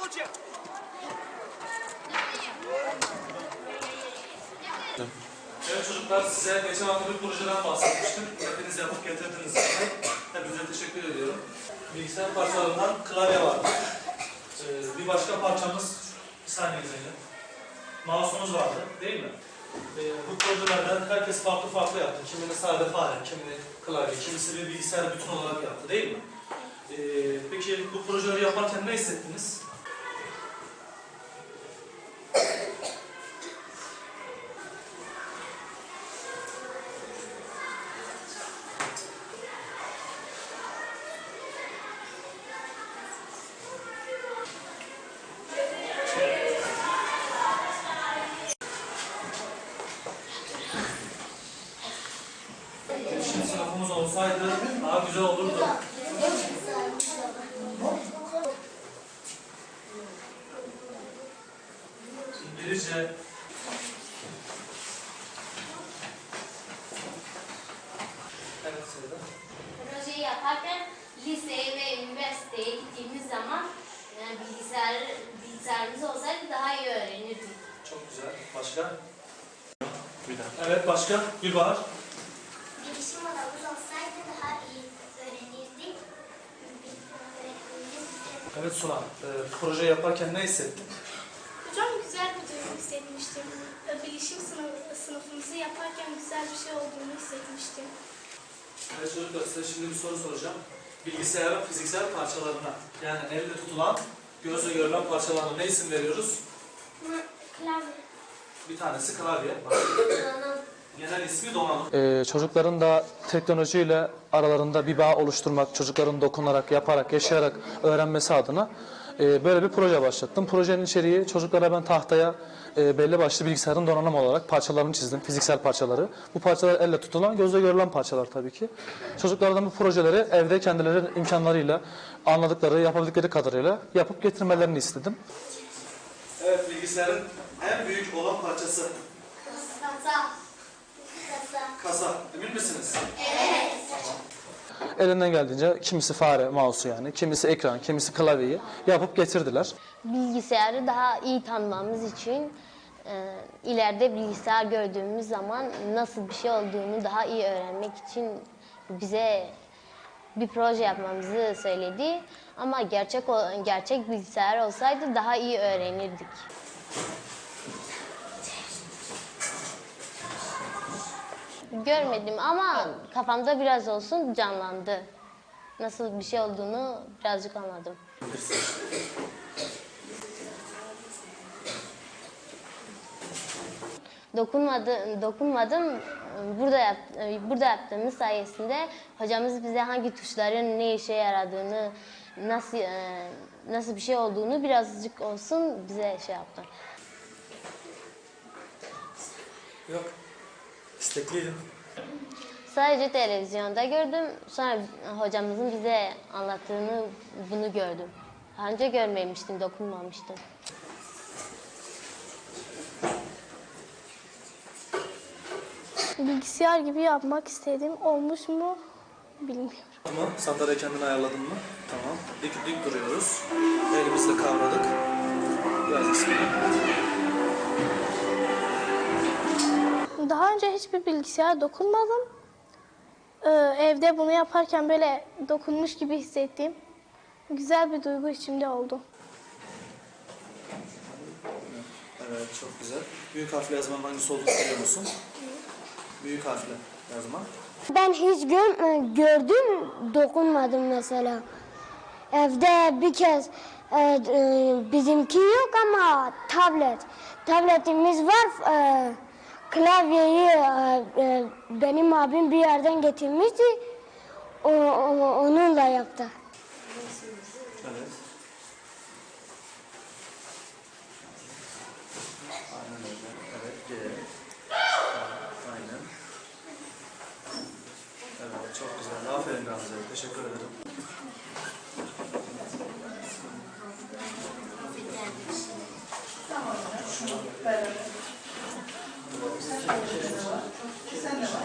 hoca. Evet çocuklar size geçen hafta bir projeden bahsetmiştim. Hepiniz yapıp getirdiniz zaten. Hepinize teşekkür ediyorum. Bilgisayar parçalarından klavye vardı. Ee, bir başka parçamız, bir saniye Zeynep. Mouse'umuz vardı değil mi? Ee, bu projelerden herkes farklı farklı yaptı. Kimini sade fare, kimini klavye, kimisi bir bilgisayar bütün olarak yaptı değil mi? Ee, peki bu projeleri yaparken ne hissettiniz? Daha güzel olurdu. İngilizce, evet Seda. Projeyi yaparken liseye ve üniversiteye gittiğimiz zaman yani bilgisayar, bilgisayarımız olsaydı daha iyi öğrenirdik. Çok güzel. Başka? Evet başka? Gülbahar. Bilişim odamız olsaydı daha iyi öğrenirdik. Öğretmenimiz bize Evet Suna. Ee, proje yaparken ne hissettin? Hocam güzel bir duygu hissetmiştim. Bilişim sınıfı, sınıfımızı yaparken güzel bir şey olduğunu hissetmiştim. Evet çocuklar size şimdi bir soru soracağım. Bilgisayarın fiziksel parçalarına yani elle tutulan, gözle görülen parçalarına ne isim veriyoruz? klavye. Bir tanesi klavye. Genel ismi donanım. Ee, çocukların da teknolojiyle aralarında bir bağ oluşturmak, çocukların dokunarak, yaparak, yaşayarak öğrenmesi adına e, böyle bir proje başlattım. Projenin içeriği çocuklara ben tahtaya e, belli başlı bilgisayarın donanım olarak parçalarını çizdim, fiziksel parçaları. Bu parçalar elle tutulan, gözle görülen parçalar tabii ki. Çocuklardan bu projeleri evde kendileri imkanlarıyla, anladıkları, yapabildikleri kadarıyla yapıp getirmelerini istedim. Evet bilgisayarın en büyük olan parçası Kasa. Kasa. Emin misiniz? Elinden geldiğince kimisi fare, mouse'u yani, kimisi ekran, kimisi klavyeyi yapıp getirdiler. Bilgisayarı daha iyi tanımamız için e, ileride bilgisayar gördüğümüz zaman nasıl bir şey olduğunu daha iyi öğrenmek için bize bir proje yapmamızı söyledi. Ama gerçek gerçek bilgisayar olsaydı daha iyi öğrenirdik. Görmedim ama kafamda biraz olsun canlandı. Nasıl bir şey olduğunu birazcık anladım. dokunmadı, dokunmadım. Burada yap, burada yaptığımız sayesinde hocamız bize hangi tuşların ne işe yaradığını, nasıl e, nasıl bir şey olduğunu birazcık olsun bize şey yaptı. Yok. İstekliydim. Sadece televizyonda gördüm. Sonra hocamızın bize anlattığını bunu gördüm. Daha önce görmemiştim, dokunmamıştım. Bilgisayar gibi yapmak istedim. Olmuş mu bilmiyorum. Tamam. Sandalye kendini ayarladın mı? Tamam. Dik dik duruyoruz. Elimizle kavradık. Biraz ismini. Daha önce hiçbir bilgisayara dokunmadım. Ee, evde bunu yaparken böyle dokunmuş gibi hissettim. Güzel bir duygu içimde oldu. Evet çok güzel. Büyük harfle yazmanın hangisi olduğunu biliyor musun? Büyük harfle yazma. Ben hiç gör, gördüm, dokunmadım mesela. Evde bir kez e, e, bizimki yok ama tablet. Tabletimiz var. E, klavyeyi e, e, benim abim bir yerden getirmişti. O, o- onunla yaptı. Evet. Aynen. Evet çok güzel. Aferin Gamze. Teşekkür ederim. Tamam. Sen de var.